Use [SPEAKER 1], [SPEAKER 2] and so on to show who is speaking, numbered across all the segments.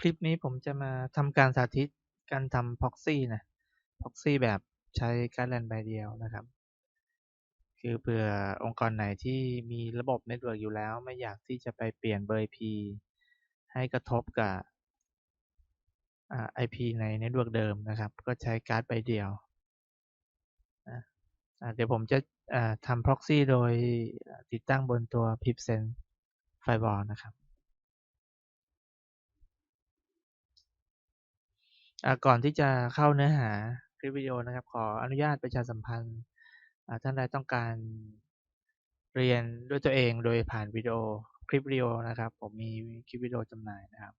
[SPEAKER 1] คลิปนี้ผมจะมาทำการสาธิตการทำ proxy นะ proxy แบบใช้การแลนใบเดียวนะครับ คือเผื่อองค์กรไหนที่มีระบบเน็ตเวิร์กอยู่แล้ว ไม่อยากที่จะไปเปลี่ยนเบอร์ IP ให้กระทบกับ IP ในเน็ตเวิร์กเดิมนะครับ ก็ใช้การ์ดใบเดียวเดี๋ยวผมจะทำ proxy โดยติดตั้งบนตัว pipsense firewall นะครับ ก่อนที่จะเข้าเนื้อหาคลิปวิดีโอนะครับ ขออนุญาตประชาสัมพันธ์ท่านใดต้องการเรียนด้วยตัวเองโดยผ่านวิดีโอคลิปวิดีโอนะครับ ผมมีคลิปวิดีโอจำหน่ายนะครับ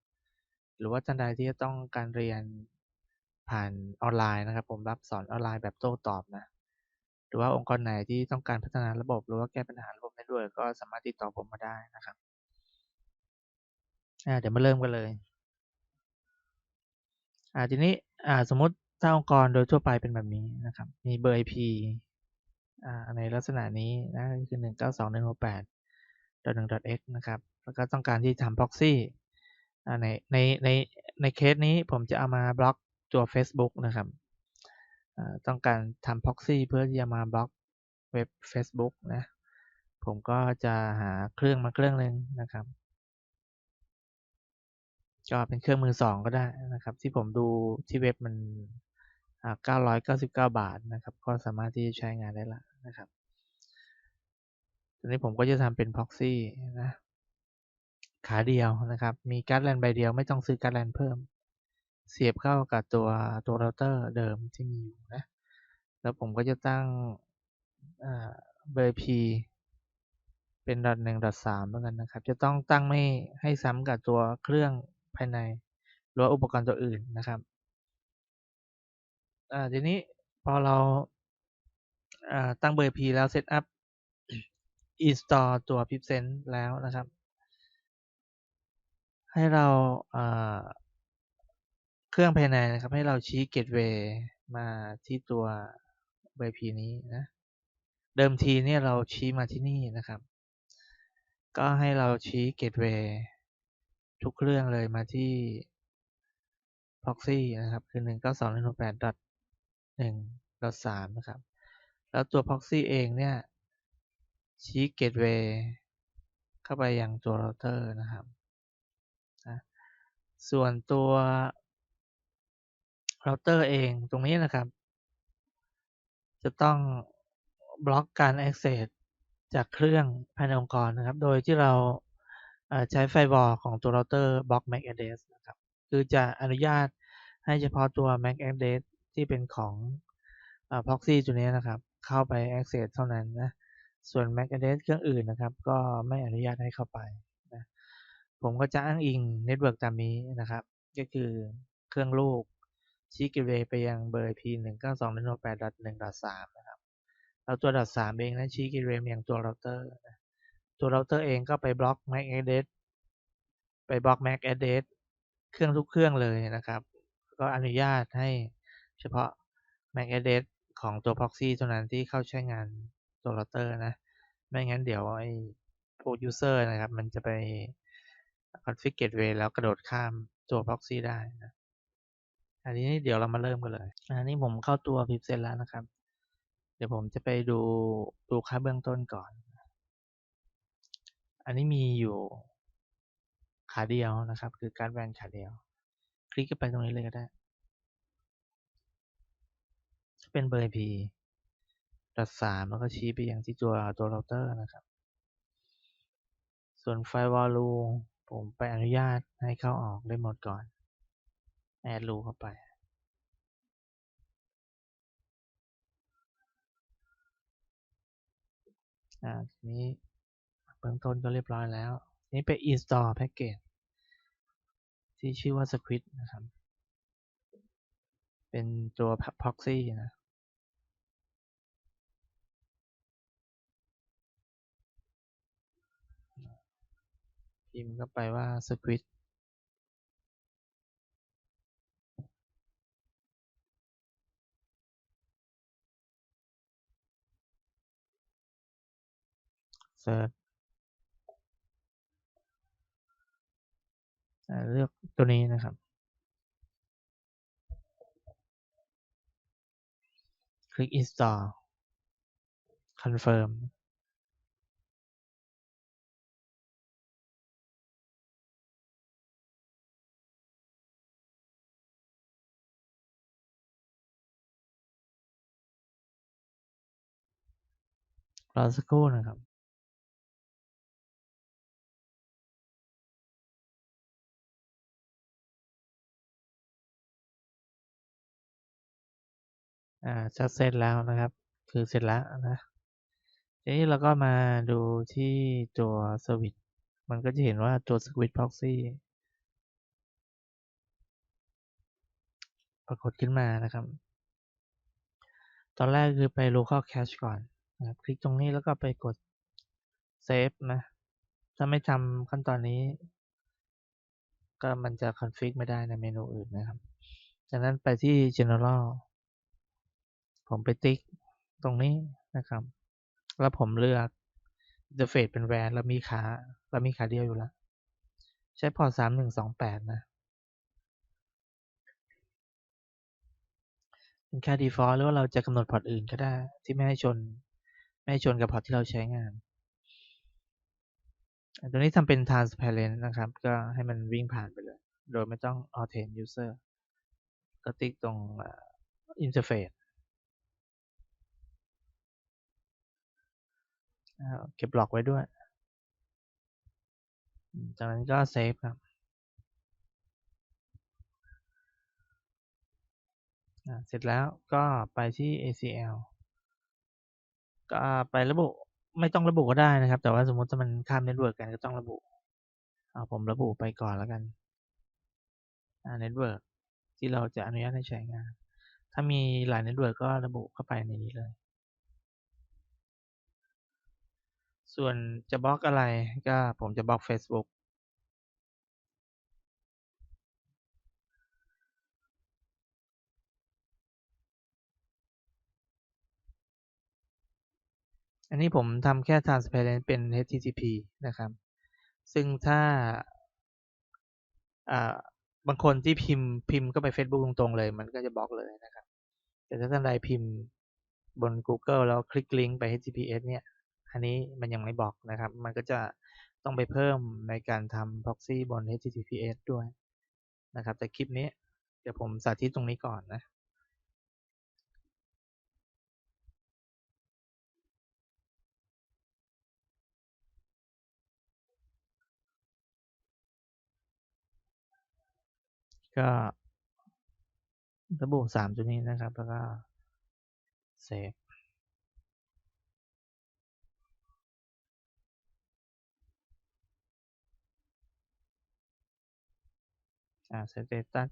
[SPEAKER 1] หรือว่าท่านใดที่ต้องการเรียนผ่านออนไลน์นะครับ ผมรับสอนออนไลน์แบบโต้ตอบนะหรือว่าองค์กรไหนที่ต้องการพัฒนาระบบ หรือว่าแก้ปัญหาระบบได้ด้วย ก็สามารถติดต่อผมมาได้นะครับเดี๋ยวมาเริ่มกันเลย อ่าทีนี้อ่าสมมติถ้าองค์กรโดยทั่วไปเป็นแบบนี้นะครับ มีเบอร์ IP อ่าในลักษณะนี้นะคือหนึ่งเก้าสองหนึ่งหกแปดดอทหนึ่งดอทเอ็กนะครับ แล้วก็ต้องการที่ทำ proxy อ่าในในในในเคสนี้ผมจะเอามาบล็อกตัว Facebook นะครับอ่าต้องการทำ proxy เพื่อที่จะมาบล็อกเว็บ Facebook นะ ผมก็จะหาเครื่องมาเครื่องหนึ่งนะครับ ก็เป็นเครื่องมือสองก็ได้นะครับ ที่ผมดูที่เว็บมัน 999 บาทนะครับ ก็สามารถที่จะใช้งานได้ละนะครับทีนี้ผมก็จะทำเป็น proxy นะขาเดียวนะครับ มีการ์ดแลนใบเดียวไม่ต้องซื้อการ์ดแลนเพิ่ม เสียบเข้ากับตัวตัวเราเตอร์เดิมที่มีอยู่นะ แล้วผมก็จะตั้งเบอร์ p เป็นดอทหนึ่งดอทสามแล้วกันนะครับ จะต้องตั้งไม่ให้ซ้ำกับตัวเครื่อง ภายใน หรืออุปกรณ์ตัวอื่นนะครับอ่าทีนี้พอเราาตั้งเบอร์ P แล้วเซตอัพ install ตัว pipsense แล้วนะครับ ให้เราเครื่องภายในนะครับ ให้เราชี้ gateway มาที่ตัวเบอร์ P นี้นะ เดิมทีเนี่ยเราชี้มาที่นี่นะครับ ก็ให้เราชี้ gateway ทุกเครื่องเลยมาที่ proxy นะครับ คือ 192.168.1.3 นะครับ แล้วตัว proxy เองเนี่ย ชี้ gateway เข้าไปยังตัว router นะครับนะส่วนตัว router เองตรงนี้นะครับ จะต้องบล็อกการ access จากเครื่องภายในองค์กรนะครับ โดยที่เรา ใช้ไฟวอลของตัวเราเตอร์บล็อก MAC address นะครับ คือจะอนุญาตให้เฉพาะตัว MAC address ที่เป็นของ proxy ตัวนี้นะครับ เข้าไป access เท่านั้นนะ ส่วน MAC address เครื่องอื่นนะครับ ก็ไม่อนุญาตให้เข้าไปนะผมก็จะอ้างอิงเน็ตเวิร์กตามนี้นะครับ ก็คือเครื่องลูกชี้กิเวไปยังเบอร์ IP 1 9 2 1 8 1 3นะครับ แล้วตัว .3 เองนะชี้กิเวไปยังตัวเราเตอร์นะ ตัวเราเตอร์เองก็ไปบล็อก MAC address ไปบล็อก MAC address เครื่องทุกเครื่องเลยนะครับ ก็อนุญาตให้เฉพาะ MAC address ของตัว proxy เท่านั้นที่เข้าใช้งานตัวเราเตอร์นะ ไม่งั้นเดี๋ยวไอ้พวก user นะครับ มันจะไป config gateway แล้วกระโดดข้ามตัว proxy ได้นะอันนี้เดี๋ยวเรามาเริ่มกันเลย อันนี้ผมเข้าตัว p i p s e t แล้วนะครับ เดี๋ยวผมจะไปดูดูค่าเบื้องต้นก่อน อันนี้มีอยู่ขาเดียวนะครับ คือการแวนขาเดียว คลิกไปตรงนี้เลยก็ได้เป็นเบอร์ p ดัดสามแล้วก็ชี้ไปยังที่ตัวตัวเราเตอร์นะครับ ส่วนไฟวอลลูผมไปอนุญาตให้เข้าออกได้หมดก่อนแอดรูเข้าไป อ่าทีนี้ เบื้องต้นก็เรียบร้อยแล้ว นี่ไป install package ที่ชื่อว่า Squid นะครับ เป็นตัว proxy นะพิมพ์เข้าไปว่า Squid เซิร์ช เลือกตัวนี้นะครับ คลิก install confirm รอสักครู่นะครับ อ่าจะเสร็จแล้วนะครับ คือเสร็จแล้วนะทีนี้เราก็มาดูที่ตัวสวิตมันก็จะเห็นว่าตัวสวิตพ็อกซี่ปรากฏขึ้นมานะครับ ตอนแรกคือไป local cache ก่อนนะครับคลิกตรงนี้แล้วก็ไปกด save นะ ถ้าไม่ทำขั้นตอนนี้ ก็มันจะ config ไม่ได้ในเมนูอื่นนะครับ จากนั้นไปที่ general ผมไปติ๊กตรงนี้นะครับ แล้วผมเลือก interface เป็นแวนแล้วมีขาแล้วมีขาเดียวอยู่แล้วใช้พอร์ตสามหนึ่งสองแปดนะเป็นค่า default หรือว่าเราจะกำหนดพอร์ตอื่นก็ได้ ที่ไม่ให้ชน ไม่ให้ชนกับพอร์ตที่เราใช้งานตัวนี้ทำเป็น transparent นะครับ ก็ให้มันวิ่งผ่านไปเลย โดยไม่ต้อง authent user ก็ติ๊กตรง interface เก็บบล็อกไว้ด้วย จากนั้นก็เซฟครับเสร็จแล้วก็ไปที่ ACL ก็ไประบุไม่ต้องระบุก็ได้นะครับ แต่ว่าสมมติถ้ามันข้ามเน็ตเวิร์กกันก็ต้องระบุ เอาผมระบุไปก่อนแล้วกันเน็ตเวิร์กที่เราจะอนุญาตให้ใช้งาน ถ้ามีหลายเน็ตเวิร์กก็ระบุเข้าไปในนี้เลย ส่วนจะบล็อกอะไรก็ผมจะบล็อก Facebook อันนี้ผมทำแค่ transparent เป็น HTTP นะครับ ซึ่งถ้าบางคนที่พิมพ์พิมพ์ก็ไป Facebook ตรงๆเลย มันก็จะบล็อกเลยนะครับ แต่ถ้าท่านใดพิมพ์บน Google แล้วคลิกลิงก์ไป HTTPS เนี่ย อันนี้มันยังไม่บอกนะครับ มันก็จะต้องไปเพิ่มในการทำ proxy บน HTTPS ด้วยนะครับ แต่คลิปนี้เดี๋ยวผมสาธิตตรงนี้ก่อนนะก็ระบุสามตัวนี้นะครับ แล้วก็เซฟ อ่าเตตัส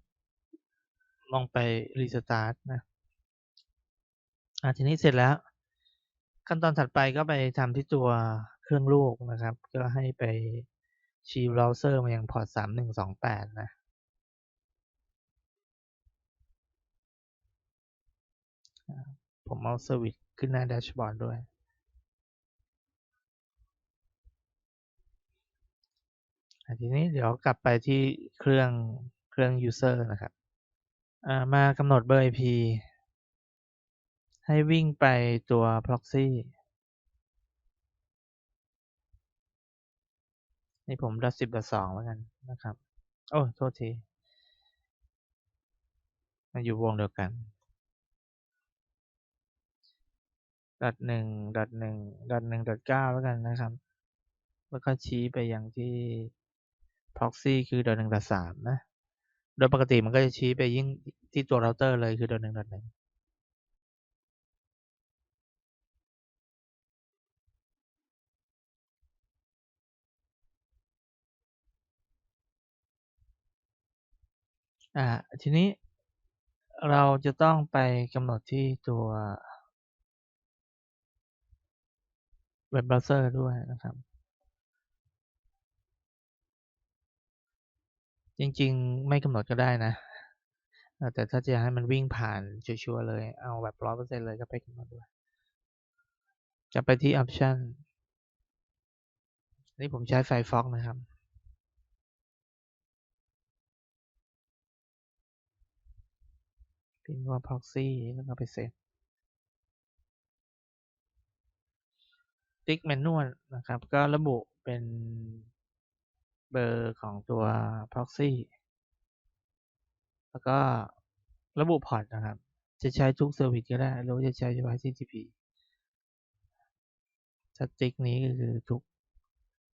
[SPEAKER 1] ลองไปรีสตาร์ทนะอ่าทีนี้เสร็จแล้ว ขั้นตอนถัดไปก็ไปทำที่ตัวเครื่องลูกนะครับ ก็ให้ไปชี้เบราว์เซอร์มาย่างพอร์ตสามหนึ่งสองแปดนะผมเอาสวิตขึ้นหน้าแดชบอร์ดด้วย ทีนี้เดี๋ยวกลับไปที่เครื่องเครื่อง user นะครับมากำหนดเบอร์ IP ให้วิ่งไปตัว proxy นี่ผมดัดสิบดัสองแล้วกันนะครับ โอ้โทษทีมาอยู่วงเดียวกันดัดหนึ่งดัดหนึ่งดัดหนึ่งดัดเก้าแล้วกันนะครับ แล้วก็ชี้ไปยังที่ proxy คือดัดหนึ่งดัดสามนะ โดยปกติมันก็จะชี้ไปยิ่งที่ตัวเราเตอร์เลยคือดัดหนึ่งดัดหนึ่งอ่าทีนี้เราจะต้องไปกำหนดที่ตัวเว็บเบราว์เซอร์ด้วยนะครับ จริง ๆ ไม่กำหนดก็ได้นะ แต่ถ้าจะให้มันวิ่งผ่านชัวร์เลย เอาแบบร้อยเปอร์เซ็นเลยก็ไปกำหนดด้วยจะไปที่ออปชั่นี่ผมใช้ Firefox นะครับ พิมพ์ว่า proxy แล้วก็ไปเซตติ๊กเมนนวลนะครับ ก็ระบุเป็น เบอร์ของตัว proxy แล้วก็ระบุพอร์ตนะครับ จะใช้ทุกเซอร์วิสก็ได้หรือจะใช้เฉพาะ HTTP สติ๊กนี้ก็คือทุก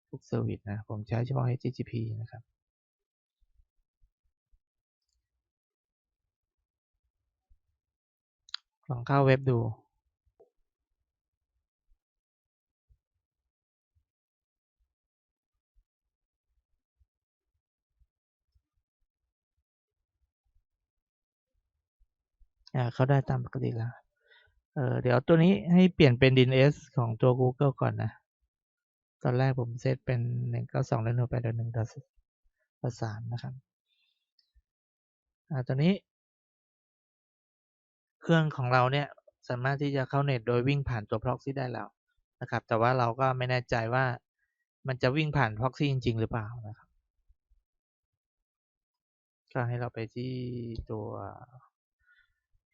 [SPEAKER 1] ทุกเซอร์วิสนะ ผมใช้เฉพาะ HTTP นะครับ ลองเข้าเว็บดู เข้าได้ตามปกติแล้วเออเดี๋ยวตัวนี้ให้เปลี่ยนเป็น DNS ของตัว Google ก่อนนะ ตอนแรกผมเซตเป็นหนึ่งเก้าสองแล้วหนึ่งไปเดหนึ่งดอสามนะครับ อ่าตัวนี้ เครื่องของเราเนี่ยสามารถที่จะเข้าเน็ตโดยวิ่งผ่านตัว proxy ได้แล้วนะครับ แต่ว่าเราก็ไม่แน่ใจว่ามันจะวิ่งผ่าน proxy จริง ๆ หรือเปล่านะครับ ก็ให้เราไปที่ตัว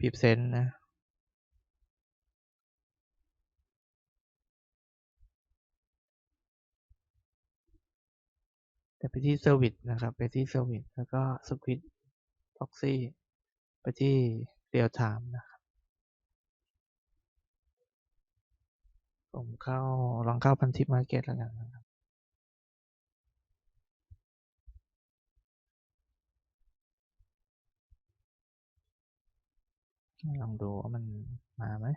[SPEAKER 1] p i p s e n นะแต่ไปที่ Service นะครับ ไปที่ Service แล้วก็ Switch Proxy ไปที่ Real Time นะครับ ผมเข้าลองเข้าพันทิปมาร์เก็ตแล้วกันนะครับ ลองดูว่ามันมาไหม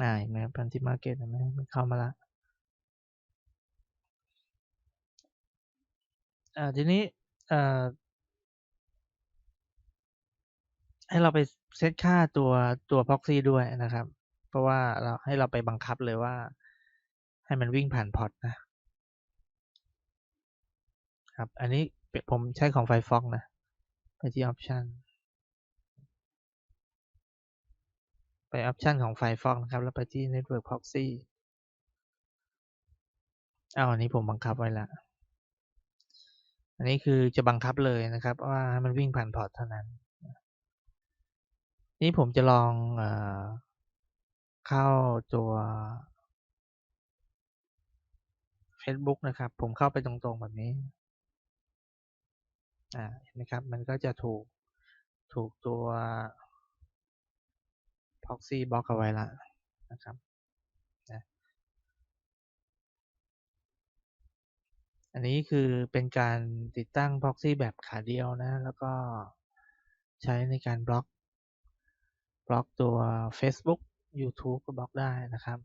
[SPEAKER 1] อ่าเห็นไหมพันทิมาเก็ตเห็นไหมมันเข้ามาละอ่าทีนี้เอ่อให้เราไปเซตค่าตัวตัว proxy ด้วยนะครับ เพราะว่าเราให้เราไปบังคับเลยว่า ให้มันวิ่งผ่านพอร์ตนะครับ อันนี้ผมใช้ของ Firefox นะ ไปที่ Option ไป Option ของ Firefox นะครับ แล้วไปที่ Network Proxy เอาอันนี้ผมบังคับไว้ล้วอันนี้คือจะบังคับเลยนะครับว่าให้มันวิ่งผ่านพอร์ตเท่านั้น นี่ผมจะลองเอเข้าตัว Facebook นะครับ ผมเข้าไปตรงๆแบบนี้อ่าเห็นไหมครับ มันก็จะถูกถูกตัว proxy บล็อกเอาไว้ละนะครับนะอันนี้คือเป็นการติดตั้ง proxy แบบขาเดียวนะ แล้วก็ใช้ในการบล็อก บล็อกตัว Facebook YouTube ก็บล็อกได้นะครับ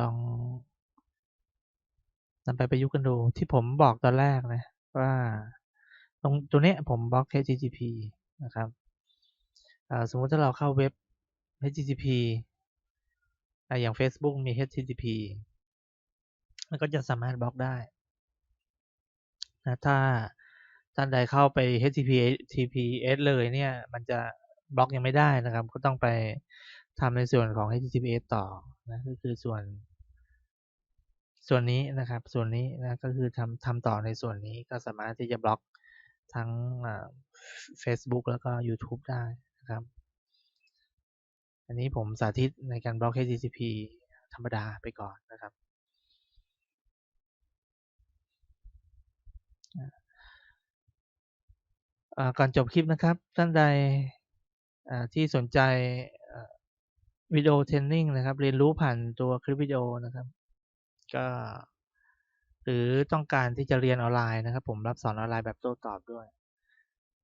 [SPEAKER 1] ลอง นำไปประยุกต์กันดูที่ผมบอกตอนแรกนะว่าตรงตัวนี้ผมบล็อก HTTP นะครับสมมุติถ้าเราเข้าเว็บ HTTP อย่าง Facebook มี HTTP มันก็จะสามารถบล็อกได้นะถ้าท่านใดเข้าไป HTTPS เลยเนี่ย มันจะบล็อกยังไม่ได้นะครับ ก็ต้องไปทำในส่วนของ HTTPS ต่อนะก็คือส่วน ส่วนนี้นะครับ ส่วนนี้นะก็คือทำทำต่อในส่วนนี้ก็สามารถที่จะบล็อกทั้ง Facebook แล้วก็ YouTube ได้นะครับ อันนี้ผมสาธิตในการบล็อก HTTP ธรรมดาไปก่อนนะครับ ก่อนจบคลิปนะครับ ท่านใดที่สนใจวิดีโอเทรนนิ่งนะครับ เรียนรู้ผ่านตัวคลิปวิดีโอนะครับ ก็หรือต้องการที่จะเรียนออนไลน์นะครับ ผมรับสอนออนไลน์แบบโต้ตอบด้วย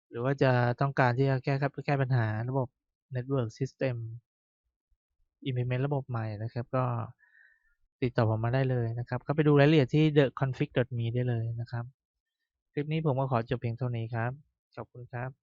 [SPEAKER 1] หรือว่าจะต้องการที่จะแก้ครับแก้ปัญหาระบบ Network System Implement ระบบใหม่นะครับ ก็ติดต่อผมมาได้เลยนะครับ ก็ไปดูรายละเอียดที่ theconfig.me ได้เลยนะครับ คลิปนี้ผมก็ขอจบเพียงเท่านี้ครับ ขอบคุณครับ